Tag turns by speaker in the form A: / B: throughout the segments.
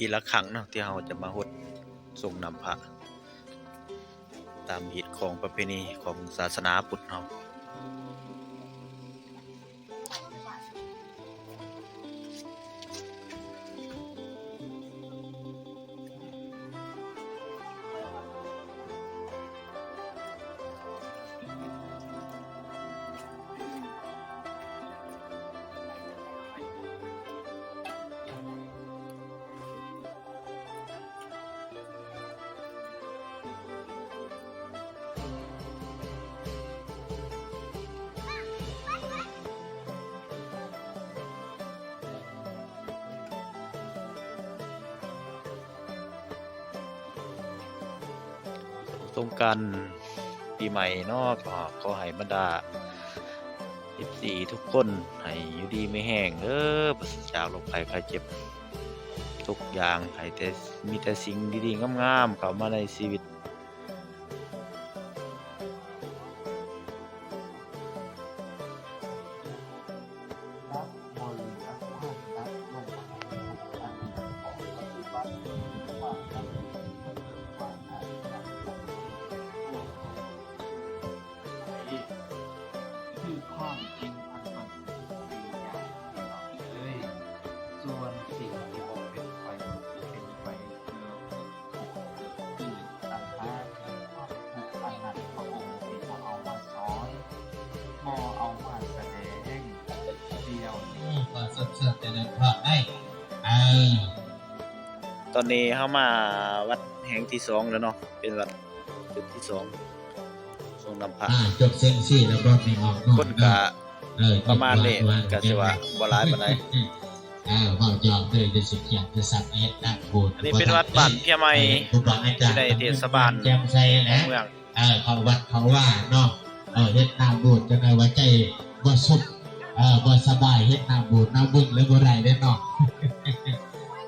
A: ปีละครั้งเนาะที่เราจะมาหดส่งนำพระ ตามฮิตของประเพณีของศาสนาพุทธเรา สงกรารปีใหม่เนาะก็ขอให้บรรดา14ทุกคน ให้อยู่ดีไม่แห้งเด้อปราศจากโรคภัยไข้เจ็บ ทุกอย่างให้แต่มีแต่สิ่งดีๆงามๆเข้ามาในชีวิต
B: นี้ก็สด
C: สดแต่ละพอได้เออ
A: ตอนนี้เข้ามาวัดแห่งที่สองแล้วเนาะเป็นวัดจุดที่สองทรงนำพระ
C: อ่าจบเส้นสี่แล้วก็ไม่ออกนอก
A: คนกะ
C: เออ
A: ประมาณนี้ก็สิว่าบ่หลายปานใด
C: เออเว้ายอมเลยจะสิเกียรติศักดิ์เอ็ดนักบูญ
A: อันนี้เป็นวัดบ้านเพียใหม่
C: ครูบาอาจารย์
A: ในเทศบาล
C: แจ่มใสนะ
A: เมือง
C: เออเขาวัดเขาว่าเนาะเออเฮ็ดตามบูญจังไงว่าใจบ่สุด เออบ่สบายเฮ็ดตามบูญน้ำบุญแล้วบ่ได้เด้เนาะ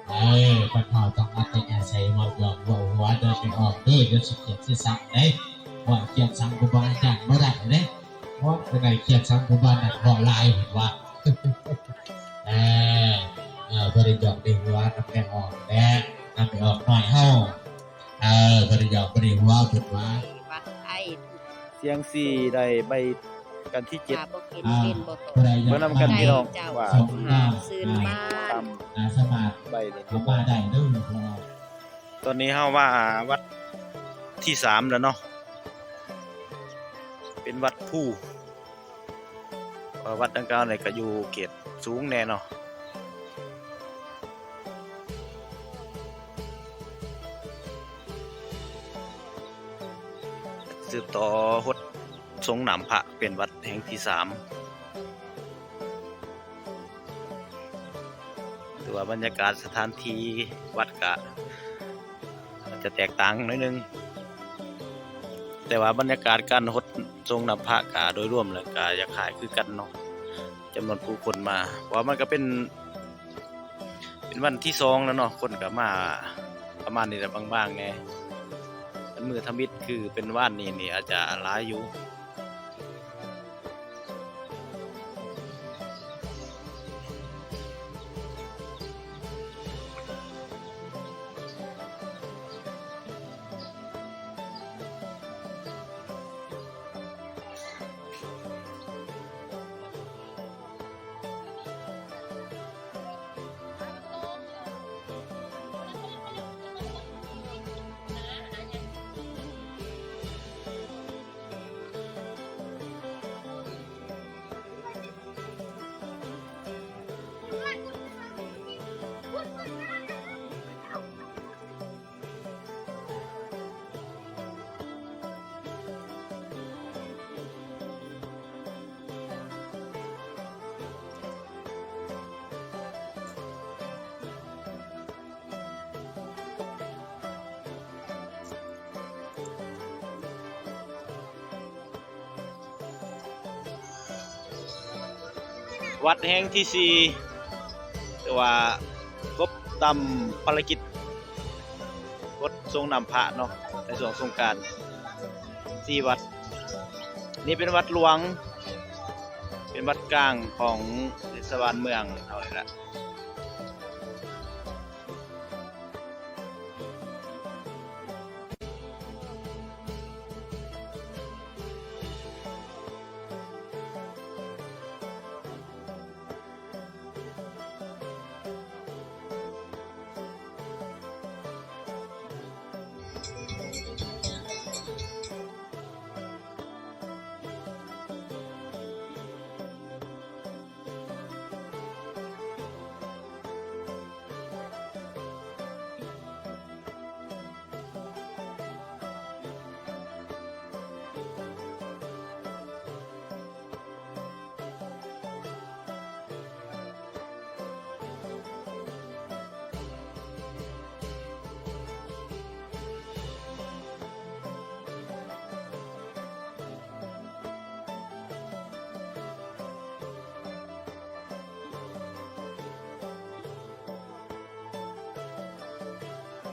C: เออปะเขาต้องอัตยาใส่เว้ายอมว้าหัวเดินไปออกเด้อเดี๋ยวสิเกียรติศักดิ์เด้ว่าเกียรติสังครูบ้าอาจารย์บ่ได้เด้เพราะจังไงเกียรติสังครูบ้านน่ะบ่ลายเห็นว่าเออเออบริจาคในหัวน้ำแกงออกแน่น้ำไปออกหน่อยเฮาเออบริจาคบริหัวเพิ่นว่า
A: เสียงสี่ได้ใบ กันที่เจ็ด
D: ตาบ่กินเป็นบ่โต
C: ผู้ใดอยาก
A: เมื่อนำกันพี่น้องว่า
C: สองน้
D: ซื้อบ้าน
A: ตามำ
C: อาสมาธิ
A: ใบนี่
C: เขามาได้เด้อพอ
A: ตอนนี้เฮาว่าวัดที่สามแล้วเนาะ เป็นวัดผู้เอ่อวัดดังกล่าวเนี่ยก็อยู่เขตสูงแน่เนาะ สืบต่อหดทรงหนามพระ เป็นวัดแห่งที่สามถือว่าบรรยากาศสถานที่วัดกะ จะแตกต่างน้อยนึง แต่ว่าบรรยากาศการหดทรงนำพระกาโดยร่วมแล้วกาอยากขายคือกันเนาะจำนวนผู้คนมาเพราะมันก็เป็นเป็นวันที่สองแล้วเนาะคนก็มาประมาณนี้แหละบางๆไงมือทมิตรคือเป็นว่านนี่นี่อาจจะหลายอยู่ วัดแห่งที่สี่แต่ว่าครบตำภารกิจกดทรงนำพระเนาะในส่วนสงการสี่วัด นี่เป็นวัดหลวง เป็นวัดกลางของเทศบาลเมืองเอาเลยละ